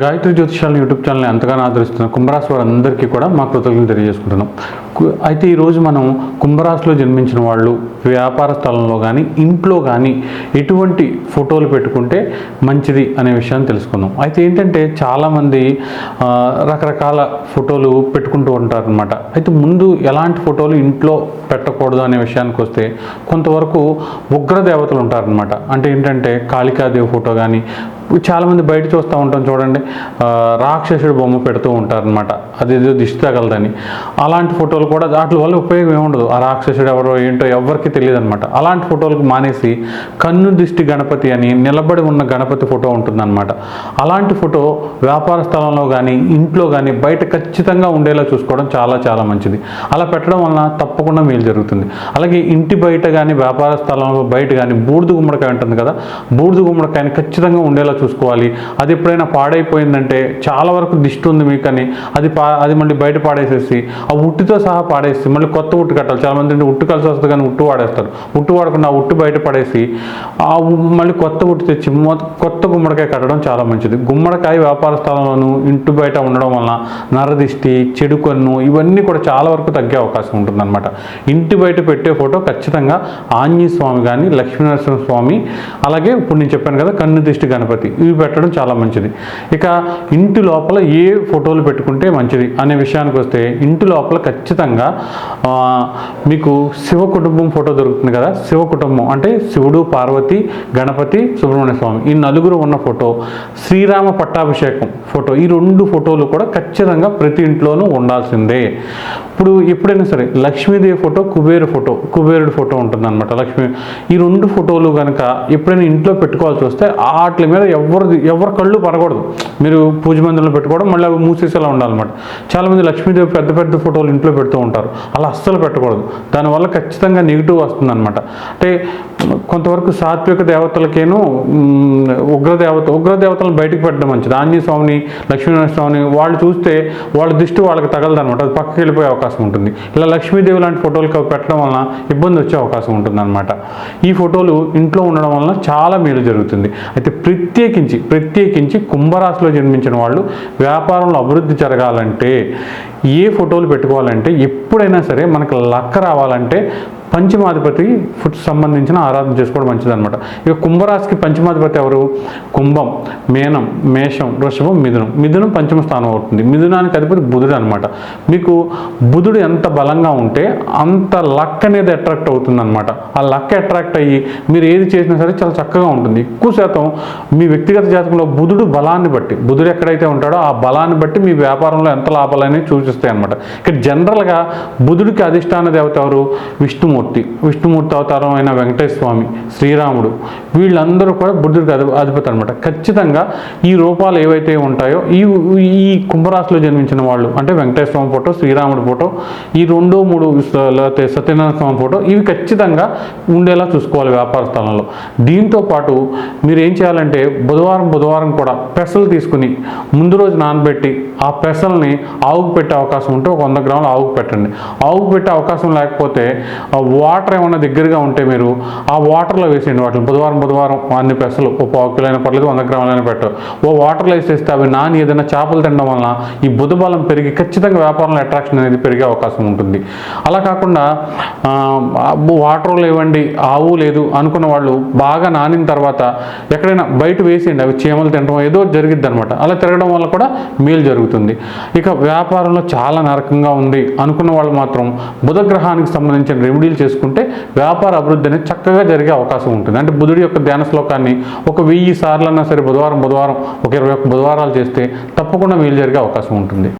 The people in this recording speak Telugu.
గాయత్రి జ్యోతిషాలను యూట్యూబ్ ఛానల్ని ఎంతగానో ఆదరిస్తున్న కుంభరాశి వారందరికీ కూడా మా కృతజ్ఞతలు తెలియజేసుకుంటున్నాం. అయితే ఈరోజు మనం కుంభరాశిలో జన్మించిన వాళ్ళు వ్యాపార స్థలంలో కానీ ఇంట్లో కానీ ఎటువంటి ఫోటోలు పెట్టుకుంటే మంచిది అనే విషయాన్ని తెలుసుకుందాం అయితే ఏంటంటే చాలామంది రకరకాల ఫోటోలు పెట్టుకుంటూ ఉంటారనమాట అయితే ముందు ఎలాంటి ఫోటోలు ఇంట్లో పెట్టకూడదు అనే విషయానికి వస్తే కొంతవరకు ఉగ్ర దేవతలు ఉంటారనమాట అంటే ఏంటంటే కాళికాదేవి ఫోటో కానీ చాలామంది బయట చూస్తూ ఉంటాం చూడండి. రాక్షసుడు రాక్షసుడి బొమ్మ పెడుతూ ఉంటారనమాట అది దిష్టి తగలదని అలాంటి ఫోటోలు కూడా వాటి వల్ల ఉపయోగం ఏముండదు ఆ రాక్షసుడు ఎవరో ఏంటో ఎవరికి తెలియదు అనమాట అలాంటి ఫోటోలకు మానేసి కన్ను దిష్టి గణపతి అని నిలబడి ఉన్న గణపతి ఫోటో ఉంటుందన్నమాట. అలాంటి ఫోటో వ్యాపార స్థలంలో కానీ ఇంట్లో కానీ బయట ఖచ్చితంగా ఉండేలా చూసుకోవడం చాలా చాలా మంచిది. అలా పెట్టడం వలన తప్పకుండా మేలు జరుగుతుంది. అలాగే ఇంటి బయట కానీ వ్యాపార స్థలంలో బయట కానీ బూడిద గుమ్మడికాయ ఉంటుంది కదా బూడిద గుమ్మడికాయని ఖచ్చితంగా ఉండేలా చూసుకోవాలి. అది ఎప్పుడైనా పాడైపోయిందంటే చాలా వరకు దిష్టి ఉంది మీకు అని అది పా అది మళ్ళీ బయట పాడేసేసి ఆ ఉట్టితో సహా పాడేసి మళ్ళీ కొత్త ఉట్టు కట్టాలి. చాలా మంది ఉట్టు కలిసి వస్తుంది కానీ ఉట్టు వాడేస్తారు. ఉట్టు వాడకుండా ఆ ఉట్టు బయట పడేసి ఆ మళ్ళీ కొత్త ఉట్టు తెచ్చి కొత్త గుమ్మడికాయ కట్టడం చాలా మంచిది. గుమ్మడికాయ వ్యాపార స్థలంలోనూ ఇంటి బయట ఉండడం వలన నరదిష్టి చెడు కన్ను ఇవన్నీ కూడా చాలా వరకు తగ్గే అవకాశం ఉంటుందన్నమాట. ఇంటి బయట పెట్టే ఫోటో ఖచ్చితంగా ఆంజనేయ స్వామి కానీ లక్ష్మీనరసింహ స్వామి అలాగే ఇప్పుడు నేను చెప్పాను కదా కన్ను దిష్టి గణపతి. ఇవి పెట్టడం చాలా మంచిది. ఇక ఇంటి లోపల ఏ ఫోటోలు పెట్టుకుంటే మంచిది అనే విషయానికి వస్తే ఇంటి లోపల ఖచ్చితంగా మీకు శివ కుటుంబం ఫోటో దొరుకుతుంది కదా? శివ కుటుంబం అంటే శివుడు పార్వతి గణపతి సుబ్రహ్మణ్య స్వామి ఈ నలుగురు ఉన్న ఫోటో శ్రీరామ పట్టాభిషేకం ఫోటో ఈ రెండు ఫోటోలు కూడా ఖచ్చితంగా ప్రతి ఇంట్లోనూ ఉండాల్సిందే. ఇప్పుడు ఎప్పుడైనా సరే లక్ష్మీదేవి ఫోటో కుబేరు ఫోటో కుబేరుడి ఫోటో ఉంటుందన్నమాట లక్ష్మీ ఈ రెండు ఫోటోలు కనుక ఎప్పుడైనా ఇంట్లో పెట్టుకోవాల్సి వస్తే వాటి మీద ఎవరిది ఎవరి కళ్ళు పడకూడదు. మీరు పూజ మందిరంలో పెట్టుకోవడం మళ్ళీ అవి మూసేసేలా ఉండాలన్నమాట. చాలామంది లక్ష్మీదేవి పెద్ద పెద్ద ఫోటోలు ఇంట్లో పెడుతూ ఉంటారు. అలా అస్సలు పెట్టకూడదు. దానివల్ల ఖచ్చితంగా నెగిటివ్ వస్తుందన్నమాట. అంటే కొంతవరకు సాత్విక దేవతలకేను ఉగ్రదేవత ఉగ్ర దేవతలను బయటకు పెట్టడం మంచిది. ఆంజనేయ స్వామిని లక్ష్మీనారాయణ స్వామిని వాళ్ళు చూస్తే వాళ్ళ దృష్టి వాళ్ళకి తగలదు అనమాట అది పక్కకి వెళ్ళిపోయే అవకాశం ఉంటుంది. ఇలా లక్ష్మీదేవి లాంటి ఫోటోలు పెట్టడం వలన ఇబ్బంది వచ్చే అవకాశం ఉంటుంది అనమాట ఈ ఫోటోలు ఇంట్లో ఉండడం వలన చాలా మేలు జరుగుతుంది. అయితే ప్రత్యేకించి ప్రత్యేకించి కుంభరాశిలో జన్మించిన వాళ్ళు వ్యాపారంలో అభివృద్ధి జరగాలంటే ఏ ఫోటోలు పెట్టుకోవాలంటే ఎప్పుడైనా సరే మనకు లక్క రావాలంటే పంచమాధిపతి ఫుడ్ సంబంధించిన ఆరాధన చేసుకోవడం మంచిదన్నమాట. ఇక కుంభరాశికి పంచమాధిపతి ఎవరు? కుంభం మేనం మేషం వృషభం మిథునం. మిథునం పంచమ స్థానం అవుతుంది మిథునానికి అధిపతి బుధుడు అనమాట మీకు బుధుడు ఎంత బలంగా ఉంటే అంత లక్ అనేది అట్రాక్ట్ అవుతుందనమాట ఆ లక్ అట్రాక్ట్ అయ్యి మీరు ఏది చేసినా సరే చాలా చక్కగా ఉంటుంది. ఎక్కువ శాతం మీ వ్యక్తిగత జాతకంలో బుధుడు బలాన్ని బట్టి బుధుడు ఎక్కడైతే ఉంటాడో ఆ బలాన్ని బట్టి మీ వ్యాపారంలో ఎంత లాభాలనేవి సూచిస్తాయి అనమాట ఇక్కడ జనరల్గా బుధుడికి అధిష్టాన దేవత ఎవరు? విష్ణుమూర్తి. విష్ణుమూర్తి అవతారం అయిన వెంకటేశ్వర స్వామి శ్రీరాముడు వీళ్ళందరూ కూడా బుద్ధుడికి అధి అధిపతి అనమాట ఖచ్చితంగా ఈ రూపాలు ఏవైతే ఉంటాయో ఈ ఈ కుంభరాశిలో జన్మించిన వాళ్ళు అంటే వెంకటేశ్వర స్వామి ఫోటో శ్రీరాముడి ఫోటో ఈ రెండు మూడు లేకపోతే సత్యనారాయణ స్వామి ఫోటో ఇవి ఖచ్చితంగా ఉండేలా చూసుకోవాలి వ్యాపార స్థలంలో. దీంతో పాటు మీరు ఏం చేయాలంటే బుధవారం బుధవారం కూడా పెసలు తీసుకుని ముందు రోజు నానబెట్టి ఆ పెసల్ని ఆవుకు పెట్టే అవకాశం ఉంటే ఒక వంద గ్రాములు ఆవుకు పెట్టండి. ఆవుకు పెట్టే అవకాశం లేకపోతే ఆ వాటర్ ఏమైనా దగ్గరగా ఉంటే మీరు ఆ వాటర్లో వేసేయండి. వాటిని బుధవారం బుధవారం అన్ని పెసలు ఓ పావు కిలో అయినా పర్లేదు వంద గ్రాములైనా పెట్టు. ఓ వాటర్లో వేసేస్తే అవి నాని ఏదైనా చేపలు తినడం వలన ఈ బుధ బలం పెరిగి ఖచ్చితంగా వ్యాపారంలో అట్రాక్షన్ అనేది పెరిగే అవకాశం ఉంటుంది. అలా కాకుండా వాటర్ లేవండి ఆవు లేదు అనుకున్న వాళ్ళు బాగా నానిన తర్వాత ఎక్కడైనా బయట వేసేయండి. అవి చీమలు తినడం ఏదో జరిగిద్ది అనమాట అలా తిరగడం వల్ల కూడా మేలు జరుగుతుంది. ఇక వ్యాపారంలో చాలా నరకంగా ఉంది. అనుకున్న వాళ్ళు మాత్రం బుధ గ్రహానికి సంబంధించిన రెమెడీలు చేసుకుంటే వ్యాపార అభివృద్ధి అనేది చక్కగా జరిగే అవకాశం ఉంటుంది. అంటే బుధుడి యొక్క ధ్యాన శ్లోకాన్ని ఒక వెయ్యి సార్లు అన్నా సరే బుధవారం బుధవారం ఒక ఇరవై ఒక్క బుధవారాలు చేస్తే తప్పకుండా మేలు జరిగే అవకాశం ఉంటుంది.